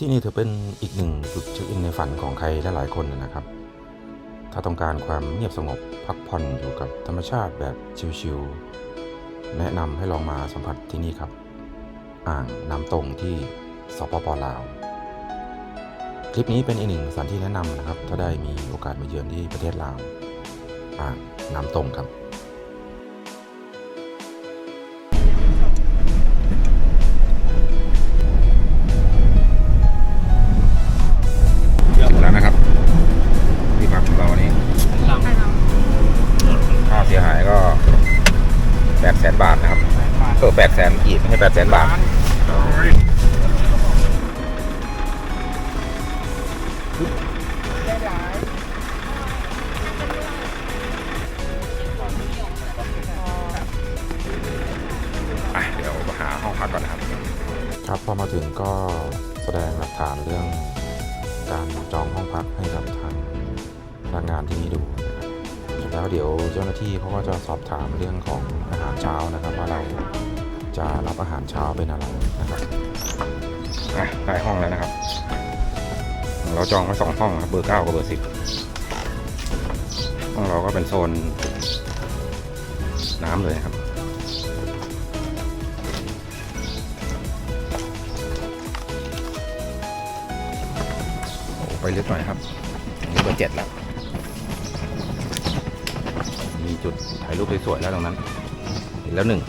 ที่นี่ถือเป็นอีกหนึ่งจุดเช็คอินในฝันของใครหลายๆคนนะครับ ถ้าต้องการความเงียบสงบพักผ่อนอยู่กับธรรมชาติแบบชิลๆ แนะนำให้ลองมาสัมผัสที่นี่ครับ อ่างน้ำตรงที่สปปลาว คลิปนี้เป็นอีกหนึ่งสถานที่แนะนำนะครับ ถ้าได้มีโอกาสมาเยือนที่ประเทศลาว อ่างน้ำตรงครับ แปดแสนอีกไม่ใช่แปดแสนบาทเดี๋ยวมาหาห้องพักก่อนนะครับ ครับพอมาถึงก็แสดงหลักฐานเรื่องการจองห้องพักให้กับทางพนักงานที่นี่ดูนะครับแล้วเดี๋ยวเจ้าหน้าที่เขาก็จะสอบถามเรื่องของอาหารเช้านะครับว่าเรา จะรับอาหารเช้าเป็นอะไรนะครับอะได้ห้องแล้วนะครับ เราจองไว้สองห้องครับเบอร์เก้ากับเบอร์สิบห้องเราก็เป็นโซนน้ำเลยครับโอ้ไปลึกหน่อยครับนนี้เบอร์เจ็ดแล้ว มีจุดถ่ายรูปสวยๆแล้วตรงนั้นเห็นแล้วหนึ่ง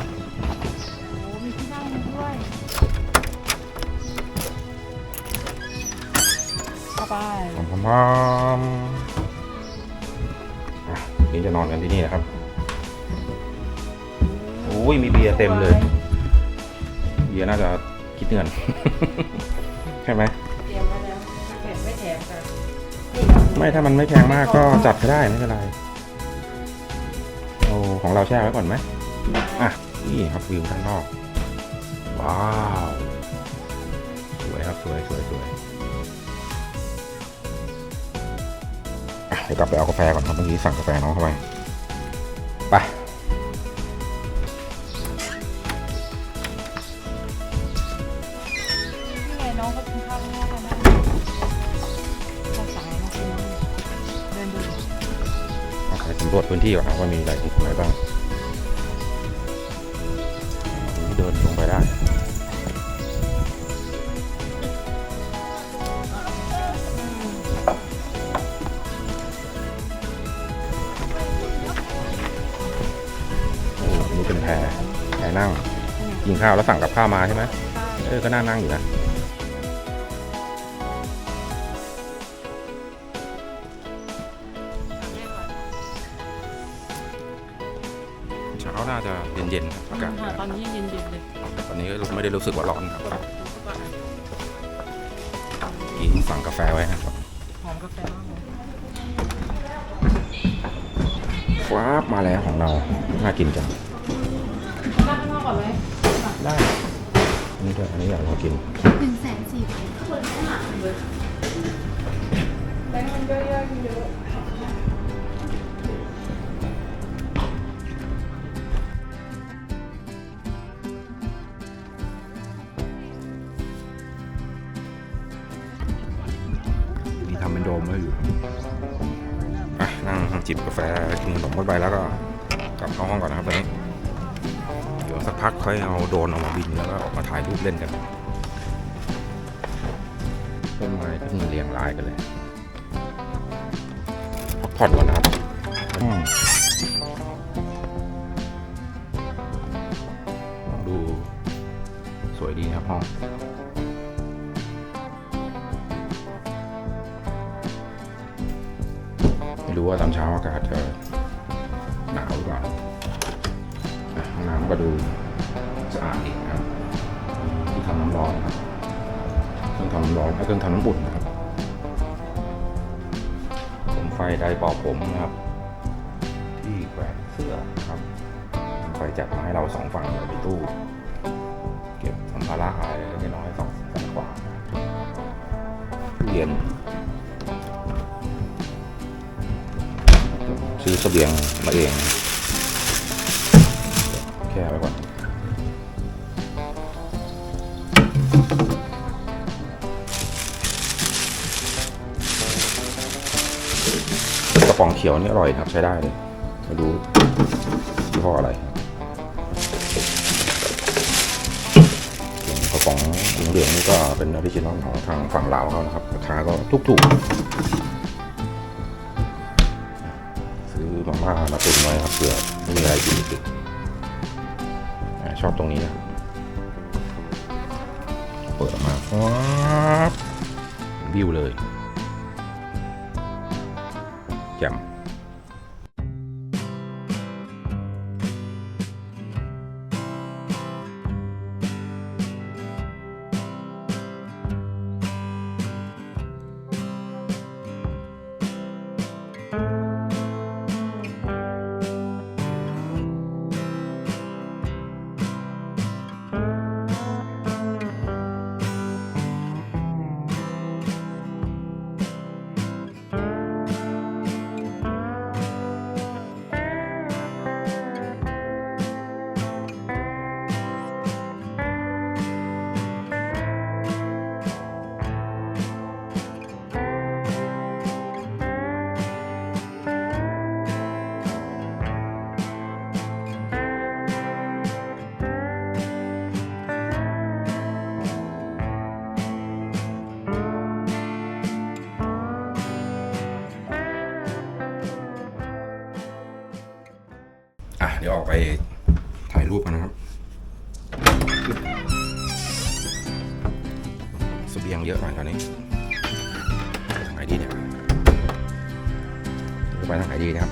ไปพร้อมพร้อมอะนี่จะนอนกันที่นี่นะครับโอ้ยมีเบียร์เต็มเลย เบียร์น่าจะคิดเงินใช่ไหมเตรียมไว้แล้วแถมไม่แถมค่ะไม่ถ้ามันไม่แพงมากก็จัดก็ได้ไม่เป็นไรเอาของเราแช่ไว้ก่อนไหมอะนี่ครับวิวด้านนอก ว้าว สวยครับสวยสวยสวย เดี๋ยวกลับไปเอากาแฟก่อนครับเมื่อกี้สั่งกาแฟน้องเข้าไปไปนี่ไงน้องเขากินข้าวข้างนอกกันนะข้าวสายนะคุณน้องเดินดูเอาไปสำรวจพื้นที่ก่อนนะว่ามีอะไรอะไรบ้างเดินลงไปได้ กินข้าวแล้วสั่งกับข้าวมาใช่ไหมเออก็น่านั่งอยู่นะเช้าน่าจะเย็นๆครับอากาศค่ะตอนนี้ยังเย็นๆเลยแต่ตอนนี้ก็ไม่ได้รู้สึกว่าร้อนครับกินสั่งกาแฟไว้นะครับหอมกาแฟมากเลยฟ้าบมาแล้วของเราน่ากินจังนั่งข้างนอกก่อนไหม ได้อันนี้ด้วยอันนี้อยากลองกินหนึ่งแสนสี่แบงค์มันเยอะๆเยอะมีทำเป็นโดมไว้อยู่อะนั่งจิบกาแฟกินขนมกันไปแล้วก็กลับเข้าห้องก่อนนะครับตอนนี้ สักพักค่อยเอาโดรนออกมาบินแล้วก็ออกมาถ่ายรูปเล่นกันต้นไม้ขึ้นเรียงรายกันเลยพักผ่อนก่อนนะครับอืมดูสวยดีนะครับห้องไม่รู้ว่าตอนเช้าอากาศจะหนาวหรือเปล่าอะห้องน้ำ ก็ดูสะอาดดีนะครับที่ทำน้ำร้อนนะครับเครื่องทำน้ำร้อนและเครื่องทำน้ำอุ่นนะครับผมไฟไดร์เป่าผมนะครับ ที่แขวนเสื้อครับไฟจัดมาให้เราสองฝั่งเลยมีตู้ เก็บสัมภาระอะไรเล็กน้อยสองฝั่งขวาตู้เย็นซื้อเสบียงมาเอง ช่ไว้ก่อนกระป๋องเขียวนี่อร่อยครับใช้ได้เลยมาดูยี่ห้ออะไรกระป๋องเหลืองนี่ก็เป็นออริจินอลของทางฝั่งลาวเขานะครับราคาก็ถูกๆซื้อมาม่ามาตุนไว้ครับเผื่อไม่มีอะไรกินอีด ชอบตรงนี้นะ เปิดออกมาว้าววิวเลยแจ่ม ไปถ่ายรูปกันนะครับสเบียงเยอะหน่อยตอนนี้ไปทางไหนดีเนี่ยไปทางไหนดีนะครับ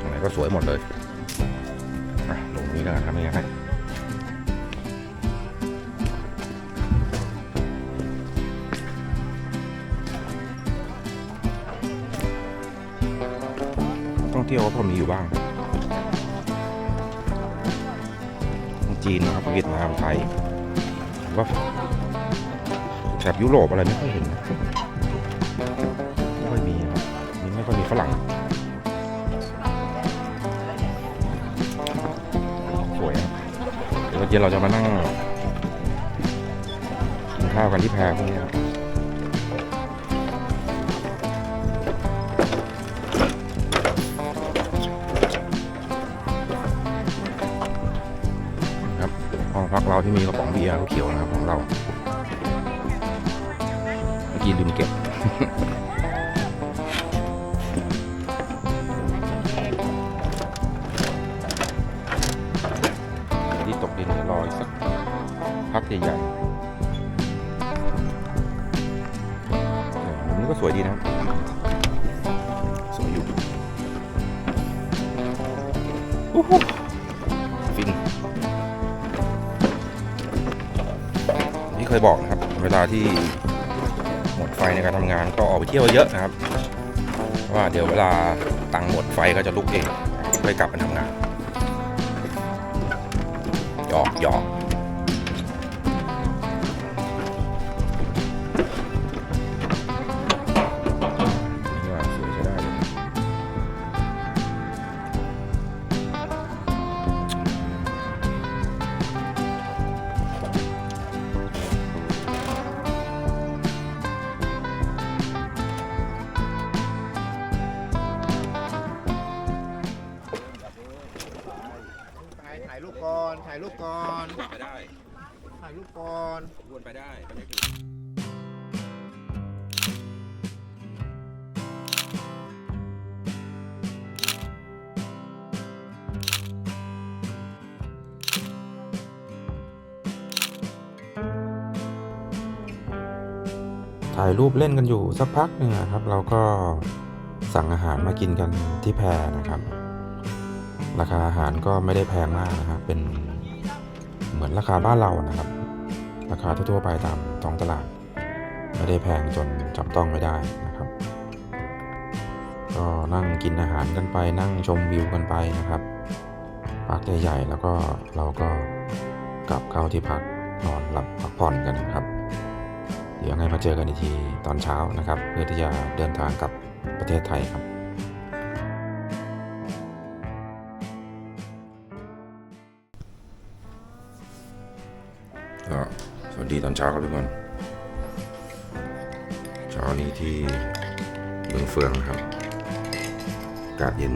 ทางไหนก็สวยหมดเลยลงนี้แล้วกันทำยังไงท่องเที่ยวก็พอมีอยู่บ้าง จีนนะครับอังกฤษมาไทยผมว่าแถบยุโรปอะไรไม่ค่อยเห็นนะไม่ค่อยมีครับมีไม่ค่อยมีฝรั่งสวยนะเดี๋ยวเย็นเราจะมานั่งกินข้าวกันที่แพพวกนี้ครับ เราที่มีกระป๋องเบียร์เขียวนะครับของเรา เมื่อกี้ลืมเก็บที่ตกดินรออีกสักพักใหญ่ๆมุมนี้ก็สวยดีนะสวยอยู่ ที่เคยบอกนะครับ เวลาที่หมดไฟในการทำงานก็ออกไปเที่ยวเยอะนะครับ ว่าเดี๋ยวเวลาตังหมดไฟก็จะลุกเองไปกลับมาทำงานหยอกหยอกายรูปก่อนไปได้ถ่ายรูปก่อนวนไปได้ไปได้ถ่ายรูปเล่นกันอยู่สักพักหนึ่งนะครับ เราก็สั่งอาหารมากินกันที่แพนะครับ ราคาอาหารก็ไม่ได้แพงมากนะครับเป็นเห มือนราคาบ้านเรานะครับ ราคาทั่วๆไปตามท้องตลาด ไม่ได้แพงจนจับต้องไม่ได้นะครับ ก็นั่งกินอาหารกันไป นั่งชมวิวกันไปนะครับพักใหญ่ๆแล้วก็เราก็กลับเข้าที่พักนอนหลับพักผ่อนกันนะครับ เดี๋ยวไงมาเจอกันอีกทีตอนเช้านะครับ เพื่อที่จะเดินทางกลับประเทศไทยครับ ก็สวัสดีตอนเช้าครับทุกคนเช้านี้ที่เมืองเฟืองนะครับากาศเย็น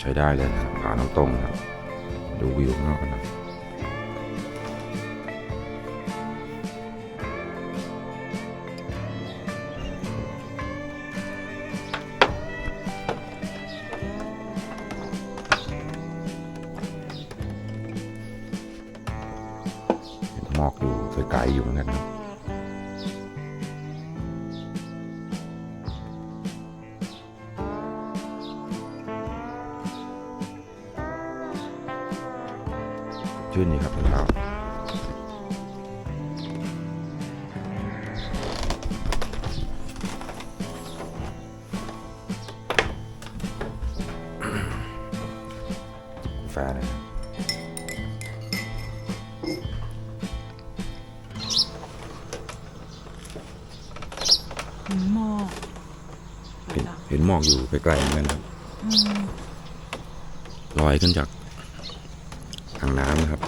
ใช้ได้เลยนะผาน้ำตรงครับ ดูวิวข้างนอกกันนะ อกอยู่ไกลๆอยู่เหมือนกันนะชื่นนี่ครับเช้ากาแฟเลยครับ อกอยู่ไกลๆเหมือนกันครับอืมลอยขึ้นจากถังน้ำนะครับ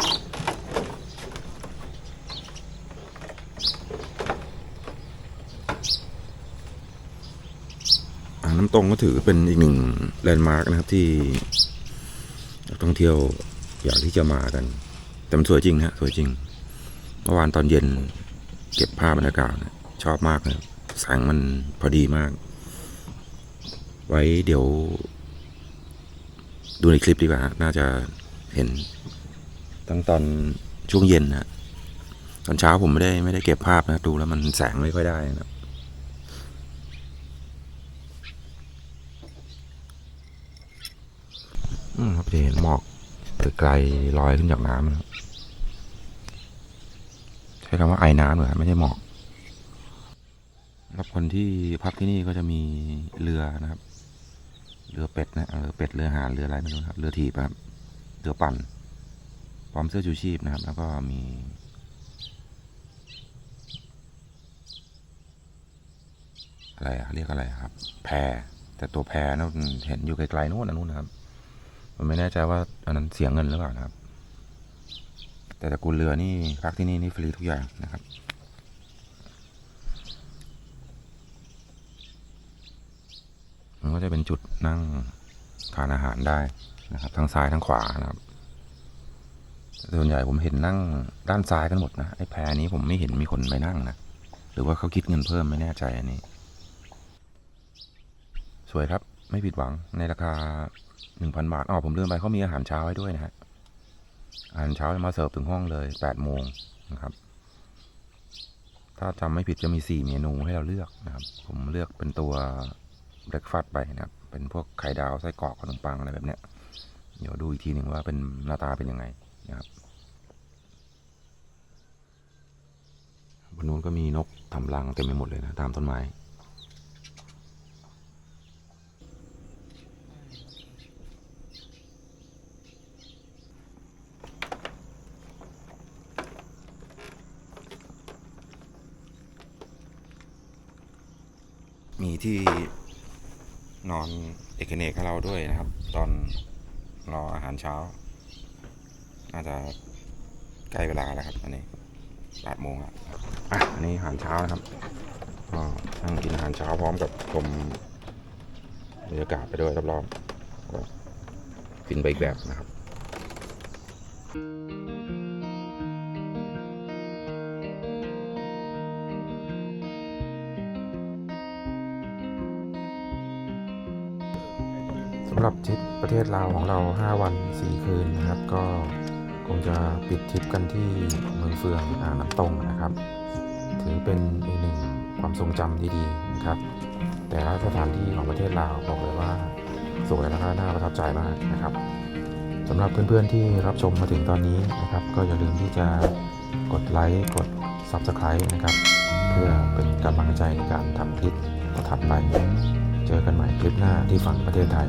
อ่างน้ำตรงก็ถือเป็นอีกหนึ่งแลนด์มาร์กนะครับที่นักท่องเที่ยวอยากที่จะมากัน แต่มันสวยจริงฮะสวยจริงเมื่อวานตอนเย็นเก็บภาพบรรยากาศนะชอบมากเลยแสงมันพอดีมาก ไว้เดี๋ยว ดูในคลิปดีกว่าฮะน่าจะเห็นตั้งตอนช่วงเย็นนะตอนเช้าผมไม่ได้ไม่ได้เก็บภาพนะ ดูแล้วมันแสงไม่ค่อยได้นะอืมครับจะเห็นหมอกไกลลอยขึ้นจากน้ำนะใช้คำว่าไอ้น้ำเหรอไม่ใช่หมอกรับคนที่พักที่นี่ก็จะมีเรือนะครับ เรือเป็ดนะเรือเป็ดเรือหาเรืออะไรไม่รู้ครับเรือถีบครับเรือปั่นพร้อมเสื้อชูชีพนะครับ แล้วก็มีอะไรอะเรียกอะไรครับ แพแต่ตัวแพนั่นเห็นอยู่ไกลๆนู้นอันนู้นนะครับผมไม่แน่ใจว่าอันนั้นเสียเงินหรือเปล่านะครับ แต่ตระกูลเรือนี่พักที่นี่นี่ฟรีทุกอย่างนะครับ มัน ก็จะเป็นจุดนั่งทานอาหารได้นะครับ ทั้งซ้ายทั้งขวานะครับส่วนใหญ่ผมเห็นนั่งด้านซ้ายกันหมดนะไอ้แพรนี้ผมไม่เห็นมีคนไปนั่งนะหรือว่าเขาคิดเงินเพิ่มไม่แน่ใจอันนี้ สวยครับไม่ผิดหวังในราคาหนึ่งพันบาทอ๋อผมลืมไปเขามีอาหารเช้าให้ด้วยนะฮะอาหารเช้ามาเสิร์ฟถึงห้องเลยแปดโมงนะครับ ถ้าจำไม่ผิดจะมีสี่เมนูให้เราเลือกนะครับ ผมเลือกเป็นตัว เบรกฟาสต์ไปนะครับ เป็นพวกไข่ดาวไส้กรอกขนมปังอะไรแบบเนี้ย เดี๋ยวดูอีกทีหนึ่งว่าเป็นหน้าตาเป็นยังไงนะครับบนนู้นก็มีนกทำรังเต็มไปหมดเลยนะ ตามต้นไม้มีที่ นอนเอกเนกให้เราด้วยนะครับ ตอนรออาหารเช้า น่าจะใกล้เวลาแล้วครับอันนี้แปดโมงอะอะอันนี้อาหารเช้านะครับก็นั่งกินอาหารเช้าพร้อมกับชมบรรยากาศไปด้วยรอบๆก็ฟินไปอีกแบบนะครับสำหรับทริปประเทศลาวของเรา 5 วัน 4 คืนนะครับ ก็คงจะปิดทริปกันที่เมืองเฟืองอ่างน้ำตรงนะครับ ถือเป็นอีกหนึ่งความทรงจำดีๆนะครับ แต่ละสถานที่ของประเทศลาวบอกเลยว่าสวยแล้วก็น่าประทับใจมากนะครับสำหรับเพื่อนๆที่รับชมมาถึงตอนนี้นะครับ ก็อย่าลืมที่จะกดไลค์กด Subscribe นะครับ เพื่อเป็นกำลังใจในการทำคลิปต่อถัดไป เจอกันใหม่คลิปหน้าที่ฝั่งประเทศไทย